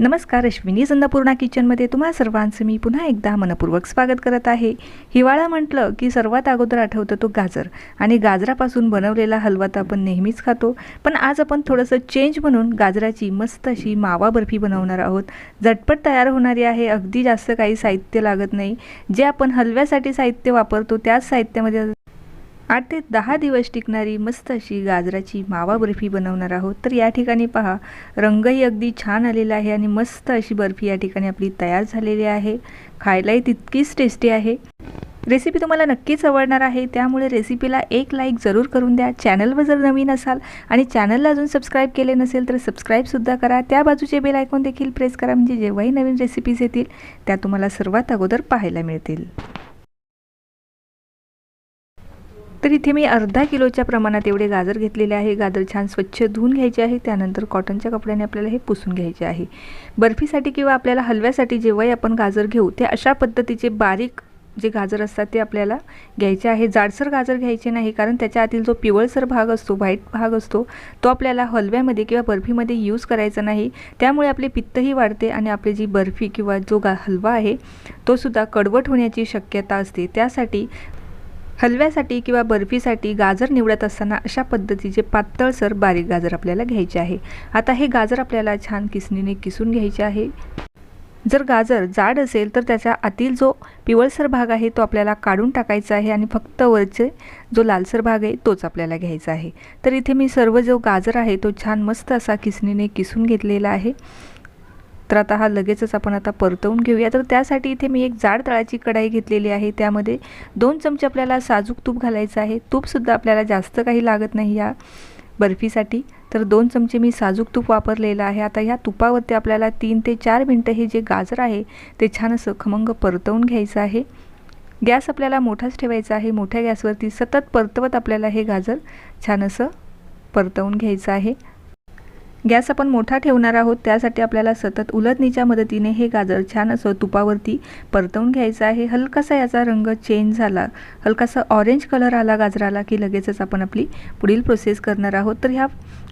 नमस्कार अश्विनी संदापूर्णा किचनमध्ये तुम्हा सर्वांचं मी पुन्हा एकदा मनपूर्वक स्वागत करत आहे. हिवाळा म्हटलं की सर्वात अगोदर आठवतं तो गाजर आणि गाजरापासून बनवलेला हलवा तर आपण नेहमीच खातो. पण आज आपण थोडंसं चेंज म्हणून गाजराची मस्त अशी मावा बर्फी बनवणार आहोत. झटपट तयार होणारी आहे अगदी जास्त काही साहित्य लागत नाही. जे आपण हलव्यासाठी साहित्य वापरतो त्याच साहित्यामध्ये आठ ते दहा दिवस टिकणारी मस्त अशी गाजराची मावा बर्फी बनवणार आहोत. तर या ठिकाणी पहा रंगही अगदी छान आलेला आहे आणि मस्त अशी बर्फी या ठिकाणी आपली तयार झालेली आहे. खायलाही तितकीच टेस्टी आहे. रेसिपी तुम्हाला नक्कीच आवडणार आहे. त्यामुळे रेसिपीला एक लाईक जरूर करून द्या. चॅनलवर जर नवीन असाल आणि चॅनलला अजून सबस्क्राईब केले नसेल तर सबस्क्राईबसुद्धा करा. त्या बाजूचे बेल आयकॉन देखील प्रेस करा. म्हणजे जेव्हाही नवीन रेसिपीज येतील त्या तुम्हाला सर्वात अगोदर पाहायला मिळतील. तर इथे मी अर्धा किलोच्या प्रमाणात एवढे गाजर घेतलेले आहे. गाजर छान स्वच्छ धुवून घ्यायचे आहे. त्यानंतर कॉटनच्या कपड्याने आपल्याला हे पुसून घ्यायचे आहे. बर्फीसाठी किंवा आपल्याला हलव्यासाठी जेव्हाही आपण गाजर घेऊ ते अशा पद्धतीचे बारीक जे गाजर असतात ते आपल्याला घ्यायचे आहे. जाडसर गाजर घ्यायचे नाही कारण त्याच्या आतील जो पिवळसर भाग असतो व्हाईट भाग असतो तो आपल्याला हलव्यामध्ये किंवा बर्फीमध्ये यूज करायचा नाही. त्यामुळे आपले पित्तही वाढते आणि आपली जी बर्फी किंवा जो गा हलवा आहे तो सुद्धा कडवट होण्याची शक्यता असते. त्यासाठी हलव्यासाठी किंवा बर्फीसाठी गाजर निवडत असताना अशा पद्धतीचे पातळसर बारीक गाजर आपल्याला घ्यायचे आहे. आता हे गाजर आपल्याला छान किसणीने किसून घ्यायचे आहे. जर गाजर जाड असेल तर त्याच्या आतील जो पिवळसर भाग आहे तो आपल्याला काढून टाकायचा आहे आणि फक्त वरचे जो लालसर भाग आहे तोच आपल्याला घ्यायचा आहे. तर इथे मी सर्व जो गाजर आहे तो छान मस्त असा किसणीने किसून घेतलेला आहे. तर आता हा लगेचच आपण आता परतवून घेऊया. तर त्यासाठी इथे मी एक जाड तळाची कढाई घेतलेली आहे. त्यामध्ये दोन चमचे आपल्याला साजूक तूप घालायचं आहे. तूपसुद्धा आपल्याला जास्त काही लागत नाही या बर्फीसाठी. तर दोन चमचे मी साजूक तूप वापरलेलं आहे. आता ह्या तुपावरती आपल्याला तीन ते चार मिनटं हे जे गाजर आहे ते छान असं खमंग परतवून घ्यायचं आहे. गॅस आपल्याला मोठाच ठेवायचा आहे. मोठ्या गॅसवरती सतत परतवत आपल्याला हे गाजर छान असं परतवून घ्यायचं आहे. गॅस आपण मोठा ठेवणार आहोत त्यासाठी आपल्याला सतत उलटणीच्या मदतीने हे गाजर छान असं तुपावरती परतवून घ्यायचं आहे. हलकासा याचा रंग चेंज झाला. हलकासा ऑरेंज कलर आला गाजराला की लगेचच आपण आपली पुढील प्रोसेस करणार आहोत. तर ह्या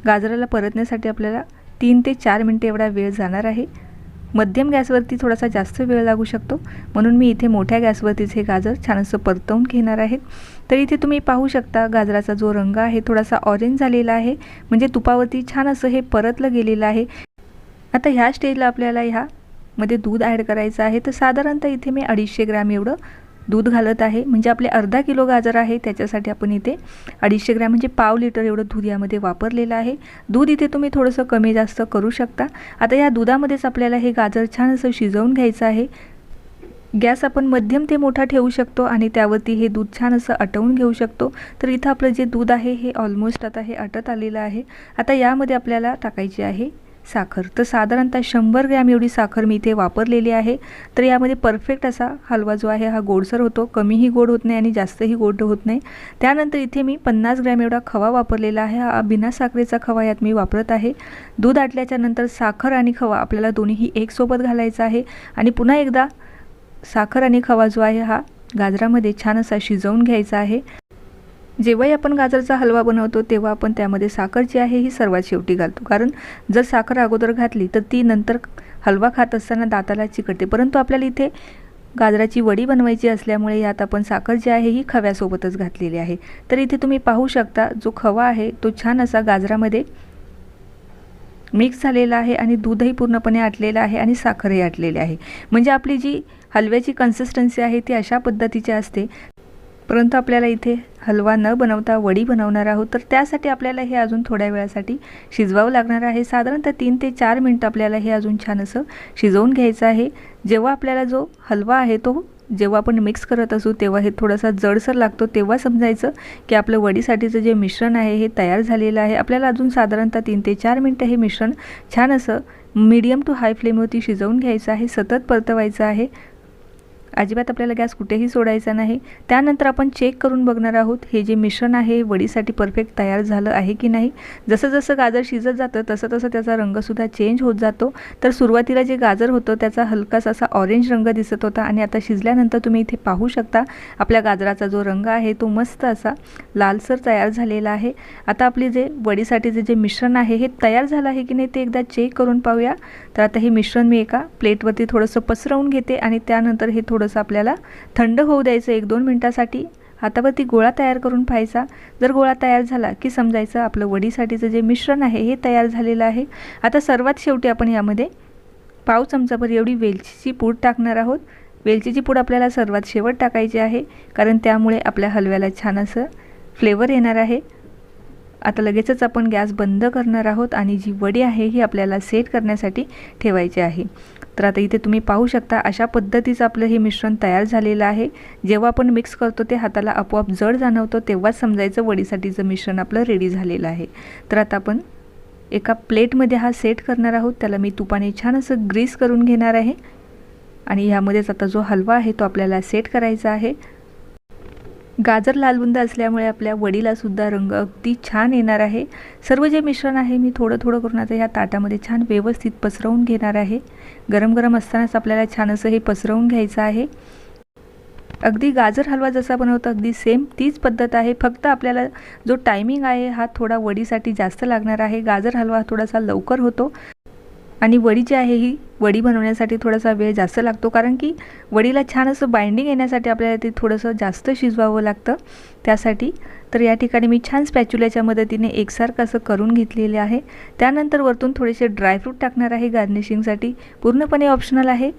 गाजराला परतण्यासाठी आपल्याला तीन ते चार मिनटं एवढा वेळ जाणार आहे. मध्यम गॅसवरती थोडासा जास्त वेळ लागू शकतो. म्हणून मी इथे मोठ्या गॅसवरतीच हे गाजर छान असं परतवून घेणार आहे. तर इथे तुम्ही पाहू शकता गाजराचा जो रंग आहे थोडासा ऑरेंज झालेला आहे. म्हणजे तुपावरती छान असं हे परतलं गेलेलं आहे. आता ह्या स्टेजला आपल्याला ह्यामध्ये दूध ॲड करायचं आहे. तर साधारणतः इथे मी अडीचशे ग्रॅम एवढं दूध घालत आहे. म्हणजे आपले अर्धा किलो गाजर आहे त्याच्यासाठी आपण इथे अडीचशे ग्रॅम म्हणजे पाव लिटर एवढं दूध यामध्ये वापरलेलं आहे. दूध इथे तुम्ही थोडंसं कमी जास्त करू शकता. आता या दुधामध्येच आपल्याला हे गाजर छान असं शिजवून घ्यायचं आहे. गॅस आपण मध्यम ते मोठा ठेवू शकतो आणि त्यावरती हे दूध छान असं आटवून घेऊ शकतो. तर इथं आपलं जे दूध आहे हे ऑलमोस्ट आता हे आटत आलेलं आहे. आता यामध्ये आपल्याला टाकायची आहे साखर. तर साधारणतः शंभर ग्रॅम एवढी साखर मी इथे वापरलेली आहे. तर यामध्ये परफेक्ट असा हलवा जो आहे हा गोडसर होतो. कमीही गोड होत नाही आणि जास्तही गोड होत नाही. त्यानंतर इथे मी पन्नास ग्रॅम एवढा खवा वापरलेला आहे. हा बिना साखरेचा खवा यात मी वापरत आहे. दूध आटल्याच्या नंतर साखर आणि खवा आपल्याला दोन्हीही एकसोबत घालायचा आहे. आणि पुन्हा एकदा साखर आणि खवा जो आहे हा गाजरामध्ये छान असा शिजवून घ्यायचा आहे. जेव्हाही आपण गाजरचा हलवा बनवतो तेव्हा आपण त्यामध्ये साखर जी आहे ही सर्वात शेवटी घालतो. कारण जर साखर अगोदर घातली तर ती नंतर हलवा खात असताना दाताला चिकटते. परंतु आपल्याला इथे गाजराची वडी बनवायची असल्यामुळे यात आपण साखर जी आहे ही खव्यासोबतच घातलेली आहे. तर इथे तुम्ही पाहू शकता जो खवा आहे तो छान असा गाजरामध्ये मिक्स झालेला आहे आणि दूधही पूर्णपणे आटलेलं आहे आणि साखरही आटलेली आहे. म्हणजे आपली जी हलव्याची कन्सिस्टन्सी आहे ती अशा पद्धतीची असते परंतु आपल्याला इथे हलवा न बनवता वडी बनवणार आहोत तर त्यासाठी आपल्याला हे अजून थोड्या वेळासाठी शिजवावं लागणार आहे. साधारणतः तीन ते चार मिनटं आपल्याला हे अजून छान असं शिजवून घ्यायचं आहे. जेव्हा आपल्याला जो हलवा आहे तो जेव्हा आपण मिक्स करत असू तेव्हा हे थोडासा जडसर लागतो तेव्हा समजायचं की आपलं वडीसाठीचं जे मिश्रण आहे हे तयार झालेलं आहे. आपल्याला अजून साधारणतः तीन ते चार मिनटं हे मिश्रण छान असं मीडियम टू हाय फ्लेमवरती शिजवून घ्यायचं आहे. सतत परतवायचं आहे. अजिबात आपल्याला गॅस कुठेही सोडायचा नाही. त्यानंतर आपण चेक करून बघणार आहोत हे जे मिश्रण आहे वडीसाठी परफेक्ट तयार झालं आहे की नाही? जसं जसं गाजर शिजत जातं तसं तसं त्याचा रंगसुद्धा चेंज होत जातो. तर सुरुवातीला जे गाजर होतं त्याचा हलकासा असा ऑरेंज रंग दिसत होता आणि आता शिजल्यानंतर तुम्ही इथे पाहू शकता आपल्या गाजराचा जो रंग आहे तो मस्त असा लालसर तयार झालेला आहे. आता आपली जे वडीसाठीचे जे मिश्रण आहे हे तयार झालं आहे की नाही ते एकदा चेक करून पाहूया. तर आता हे मिश्रण मी एका प्लेटवरती थोडंसं पसरवून घेते आणि त्यानंतर हे थोडं थोडंसं आपल्याला थंड होऊ द्यायचं एक दोन मिनटासाठी. हातावरती गोळा तयार करून पाहायचा. जर गोळा तयार झाला की समजायचं आपलं वडीसाठीचं जे मिश्रण आहे हे तयार झालेलं आहे. आता सर्वात शेवटी आपण यामध्ये पाव चमचाभर एवढी वेलचीची पूड टाकणार आहोत. वेलचीची पूड आपल्याला सर्वात शेवट टाकायची आहे कारण त्यामुळे आपल्या हलव्याला छान असं फ्लेवर येणार आहे. आता लगेचच आपण गॅस बंद करणार आहोत आणि जी वडी आहे ही आपल्याला सेट करण्यासाठी ठेवायची आहे. तर आता इथे तुम्ही पाहू शकता अशा पद्धतीचं आपलं हे मिश्रण तयार झालेलं आहे. जेव्हा आपण मिक्स करतो ते हाताला आपोआप जड जाणवतो तेव्हाच समजायचं वडीसाठीचं मिश्रण आपलं रेडी झालेलं आहे. तर आता आपण एका प्लेटमध्ये हा सेट करणार आहोत. त्याला मी तुपाने छान असं ग्रीस करून घेणार आहे. आणि ह्यामध्येच आता जो हलवा आहे तो आपल्याला सेट करायचा आहे. गाजर लालबुंद असल्यामुळे आपल्या वडीलासुद्धा रंग अगदी छान येणार आहे. सर्व जे मिश्रण आहे मी थोडं थोडं करून आता ह्या ताटामध्ये छान व्यवस्थित पसरवून घेणार आहे. गरम गरम असतानाच आपल्याला छान असं हे पसरवून घ्यायचं आहे. अगदी गाजर हलवा जसा बनवतो अगदी सेम तीच पद्धत आहे. फक्त आपल्याला जो टायमिंग आहे हा थोडा वडीसाठी जास्त लागणार आहे. गाजर हलवा थोडासा लवकर होतो. आणि वडी जी आहे ही वडी बनवण्यासाठी थोडासा वेळ जास्त लागतो. कारण की वडीला छान असं बाइंडिंग येण्यासाठी आपल्याला ते थोडंसं जास्त शिजवावं लागतं. त्यासाठी तर या ठिकाणी मी छान स्पॅच्युल्याच्या मदतीने एकसारखं असं करून घेतलेले आहे. त्यानंतर वरतून थोडेसे ड्रायफ्रूट टाकणार आहे गार्निशिंगसाठी पूर्णपणे ऑप्शनल आहे.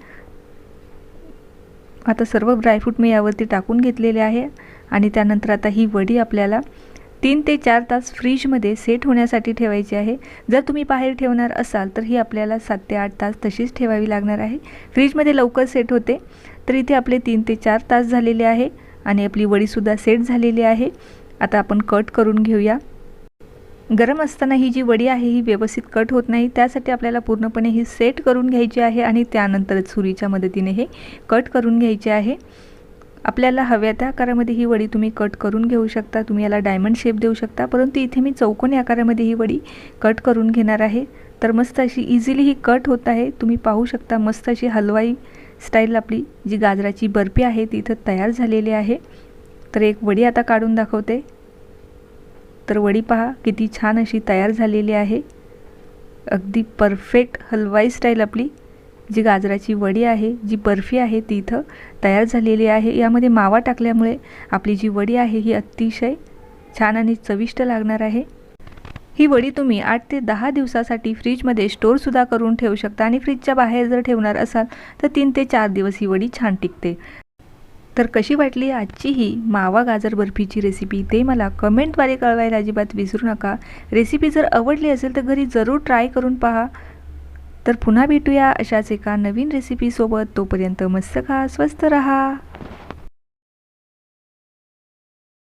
आता सर्व ड्रायफ्रूट मी यावरती टाकून घेतलेले आहे. आणि त्यानंतर आता ही वडी आपल्याला तीन ते चार तास फ्रीजमध्ये सेट होण्यासाठी ठेवायची आहे. जर तुम्ही बाहेर ठेवणार असाल तर ही आपल्याला सात ते आठ तास तशीच ठेवावी लागणार आहे. फ्रीजमध्ये लवकर सेट होते तर इथे आपले तीन ते चार तास झालेले आहे आणि आपली वडीसुद्धा सेट झालेली आहे. आता आपण कट करून घेऊया. गरम असताना ही जी वडी आहे ही व्यवस्थित कट होत नाही. त्यासाठी आपल्याला पूर्णपणे ही सेट करून घ्यायची आहे आणि त्यानंतर सुरीच्या मदतीने हे कट करून घ्यायचे आहे. आपल्याला हव्या त्या आकारामध्ये ही वडी तुम्ही कट करून घेऊ शकता. तुम्ही याला डायमंड शेप देऊ शकता. परंतु इथे मी चौकोनी आकारामध्ये ही वडी कट करून घेणार आहे. तर मस्त अशी इझिली ही कट होत आहे. तुम्ही पाहू शकता मस्त अशी हलवाई स्टाईल आपली जी गाजराची बर्फी आहे ती इथं तयार झालेली आहे. तर एक वडी आता काढून दाखवते. तर वडी पहा किती छान अशी तयार झालेली आहे. अगदी परफेक्ट हलवाई स्टाईल आपली. जी गाजराची वडी आहे जी बर्फी आहे ती इथं तयार झालेली आहे. यामध्ये मावा टाकल्यामुळे आपली जी वडी आहे ही अतिशय छान आणि चविष्ट लागणार आहे. ही वडी तुम्ही आठ ते दहा दिवसासाठी फ्रीजमध्ये स्टोअरसुद्धा करून ठेवू शकता आणि फ्रीजच्या बाहेर जर ठेवणार असाल तर तीन ते चार दिवस ही वडी छान टिकते. तर कशी वाटली आजची ही मावा गाजर बर्फीची रेसिपी ते मला कमेंटद्वारे कळवायला अजिबात विसरू नका. रेसिपी जर आवडली असेल तर घरी जरूर ट्राय करून पहा. तर पुन्हा भेटूया अशाच एका नवीन रेसिपीसोबत तोपर्यंत मस्त खा स्वस्त रहा.